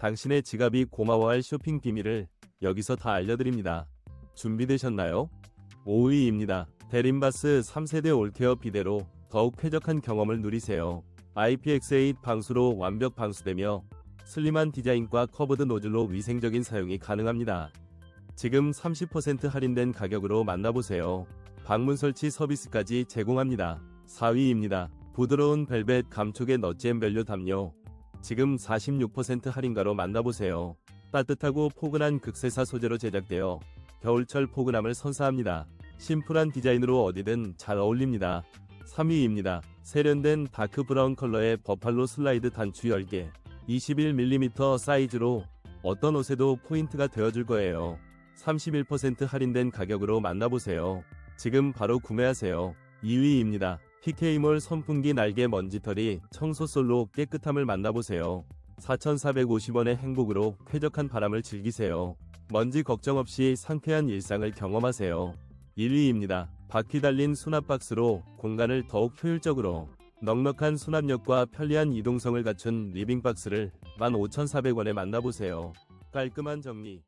당신의 지갑이 고마워할 쇼핑 비밀을 여기서 다 알려드립니다. 준비되셨나요? 5위입니다. 데림바스 3세대 올케어 비데로 더욱 쾌적한 경험을 누리세요. IPX8 방수로 완벽 방수되며 슬림한 디자인과 커브드 노즐로 위생적인 사용이 가능합니다. 지금 30% 할인된 가격으로 만나보세요. 방문 설치 서비스까지 제공합니다. 4위입니다. 부드러운 벨벳 감촉의 너잼 밸류 담요. 지금 46% 할인가로 만나보세요. 따뜻하고 포근한 극세사 소재로 제작되어 겨울철 포근함을 선사합니다. 심플한 디자인으로 어디든 잘 어울립니다. 3위입니다. 세련된 다크 브라운 컬러의 버팔로 슬라이드 단추 10개. 21mm 사이즈로 어떤 옷에도 포인트가 되어줄 거예요. 31% 할인된 가격으로 만나보세요. 지금 바로 구매하세요. 2위입니다. PK몰 선풍기 날개 먼지털이 청소솔로 깨끗함을 만나보세요. 4,450원의 행복으로 쾌적한 바람을 즐기세요. 먼지 걱정 없이 상쾌한 일상을 경험하세요. 1위입니다. 바퀴 달린 수납박스로 공간을 더욱 효율적으로 넉넉한 수납력과 편리한 이동성을 갖춘 리빙박스를 15,400원에 만나보세요. 깔끔한 정리